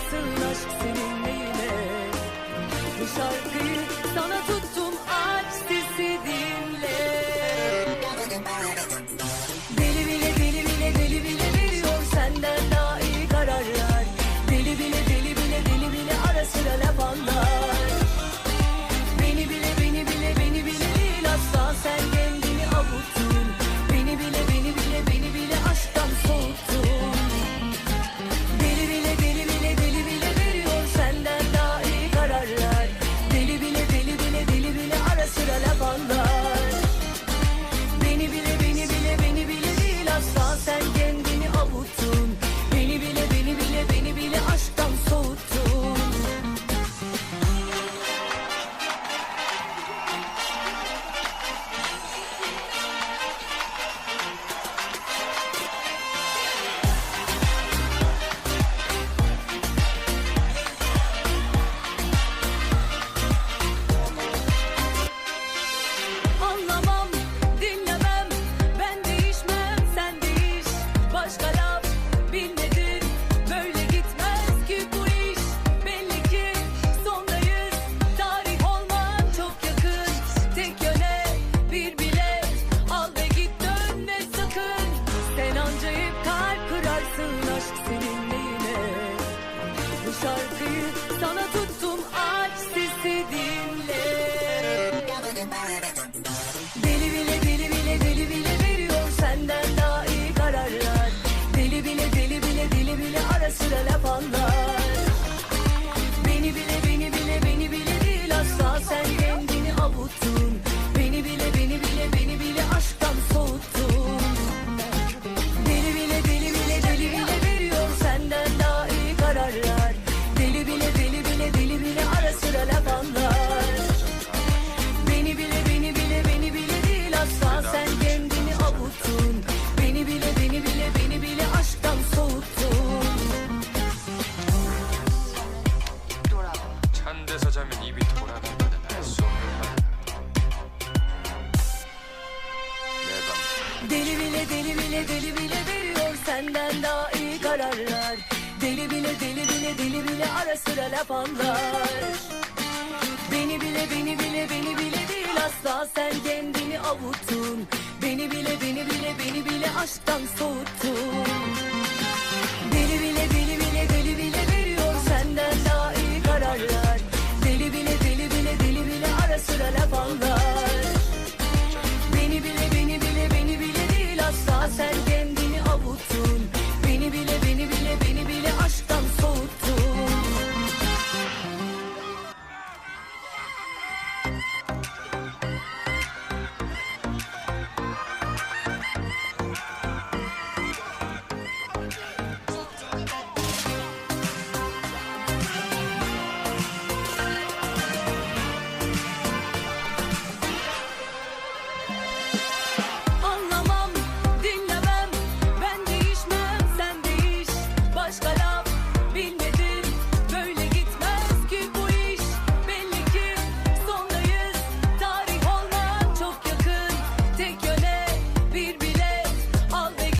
Baksın aşk senin neyine Bu şarkıyı sana şarkıyı sana tuttum. benden daha iyi kararlar. Deli bile deli bile deli bile ara sıra laf anlar. Beni bile beni bile beni bile değil asla. Sen kendini avuttun. Beni bile beni bile beni bile aşktan soğuttun.